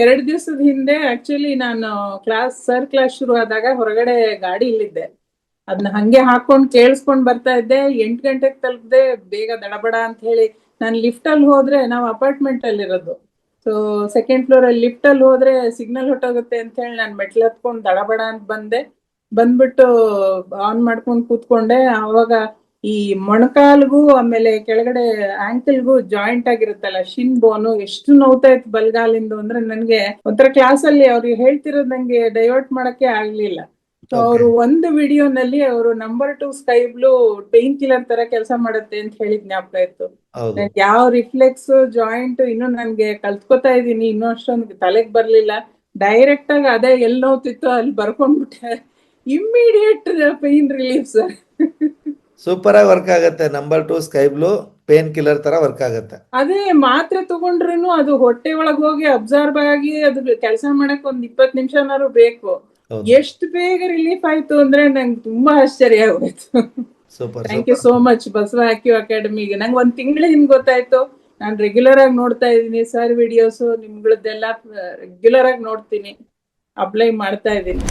ಎರಡ್ ದಿವಸದ ಹಿಂದೆ ಆಕ್ಚುಲಿ ನಾನು ಕ್ಲಾಸ್ ಸರ್ ಕ್ಲಾಸ್ ಶುರು ಆದಾಗ ಹೊರಗಡೆ ಗಾಡಿ ಇಲ್ಲಿದ್ದೆ. ಅದನ್ನ ಹಂಗೆ ಹಾಕೊಂಡು ಕೇಳಿಸ್ಕೊಂಡ್ ಬರ್ತಾ ಇದ್ದೆ. ಎಂಟು ಗಂಟೆಗೆ ತಲುಪದೆ, ಬೇಗ ದಡಬಡ ಅಂತ ಹೇಳಿ ನಾನು ಲಿಫ್ಟ್ ಅಲ್ಲಿ ಹೋದ್ರೆ ನಾವು ಅಪಾರ್ಟ್ಮೆಂಟ್ ಅಲ್ಲಿ ಇರೋದು. ಸೊ ಸೆಕೆಂಡ್ ಫ್ಲೋರ್ ಅಲ್ಲಿ ಲಿಫ್ಟ್ ಅಲ್ಲಿ ಹೋದ್ರೆ ಸಿಗ್ನಲ್ ಹೊಟ್ಟೋಗುತ್ತೆ ಅಂತ ಹೇಳಿ ನಾನು ಮೆಟ್ಲು ಹತ್ಕೊಂಡು ದಡಬಡ ಅಂತ ಬಂದೆ. ಬಂದ್ಬಿಟ್ಟು ಆನ್ ಮಾಡ್ಕೊಂಡು ಕೂತ್ಕೊಂಡೆ. ಅವಾಗ ಈ ಮೊಣಕಾಲ್ಗೂ ಆಮೇಲೆ ಕೆಳಗಡೆ ಆಂಕಲ್ಗೂ ಜಾಯಿಂಟ್ ಆಗಿರುತ್ತಲ್ಲ ಶಿನ್ ಬೋನು ಎಷ್ಟು ನೋವ್ತಾ ಇತ್ತು ಬಲ್ಗಾಲಿಂದು ಅಂದ್ರೆ ನನ್ಗೆ ಒಂಥರ ಕ್ಲಾಸ್ ಅಲ್ಲಿ ಅವ್ರಿಗೆ ಹೇಳ್ತಿರೋದ್ ನಂಗೆ ಡೈವರ್ಟ್ ಮಾಡಕ್ಕೆ ಆಗ್ಲಿಲ್ಲ. ಸೊ ಅವರು ಒಂದು ವಿಡಿಯೋನಲ್ಲಿ ಅವರು number two sky blue painkiller ತರ ಕೆಲಸ ಮಾಡುತ್ತೆ ಅಂತ ಹೇಳಿ ಜ್ಞಾಪಕ ಇತ್ತು. ಯಾವ ರಿಫ್ಲೆಕ್ಸ್ ಜಾಯಿಂಟ್ ಇನ್ನು ನನ್ಗೆ ಕಲ್ತ್ಕೊತಾ ಇದೀನಿ ಇನ್ನೂ ಅಷ್ಟೊಂದು ತಲೆಗ್ ಬರ್ಲಿಲ್ಲ. ಡೈರೆಕ್ಟ್ ಆಗಿ ಅದೇ ಎಲ್ಲಿ ನೋವ್ತಿತ್ತು ಅಲ್ಲಿ ಬರ್ಕೊಂಡ್ಬಿಟ್ಟೆ. Immediate pain relief sir super ಆಗಿ ವರ್ಕ್ ಆಗುತ್ತೆ. Number two sky blue painkiller ತರ ವರ್ಕ್ ಆಗುತ್ತೆ. ಅದೇ ಮಾತ್ರೆ ತಗೊಂಡ್ರು ಅದು ಹೊಟ್ಟೆ ಒಳಗ್ ಹೋಗಿ ಅಬ್ಸರ್ವ್ ಆಗಿ ಅದು ಕೆಲಸ ಮಾಡಕ್ ಒಂದ್ ಇಪ್ಪತ್ ನಿಮಿಷನಾರು ಬೇಕು. ಎಷ್ಟು ಬೇಗ ರಿಲೀಫ್ ಆಯ್ತು ಅಂದ್ರೆ ನಂಗೆ ತುಂಬಾ ಆಶ್ಚರ್ಯ ಆಗೋಯ್ತು. Super thank you so much Basava ಆಕ್ಯೂ ಅಕಾಡೆಮಿಗೆ ನಂಗೆ ಒಂದ್ ತಿಂಗಳು ಹಿಂದ್ ಗೊತ್ತಾಯ್ತು. ನಾನು ರೆಗ್ಯುಲರ್ ಆಗಿ ನೋಡ್ತಾ ಇದ್ದೀನಿ ಸರ್ ವಿಡಿಯೋಸ್ ನಿಮ್ಗಳದ್ದೆಲ್ಲ ರೆಗ್ಯುಲರ್ ಆಗಿ ನೋಡ್ತೀನಿ. ಅಪ್ಲೈ ಮಾಡ್ತಾ ಇದ್ದೀನಿ.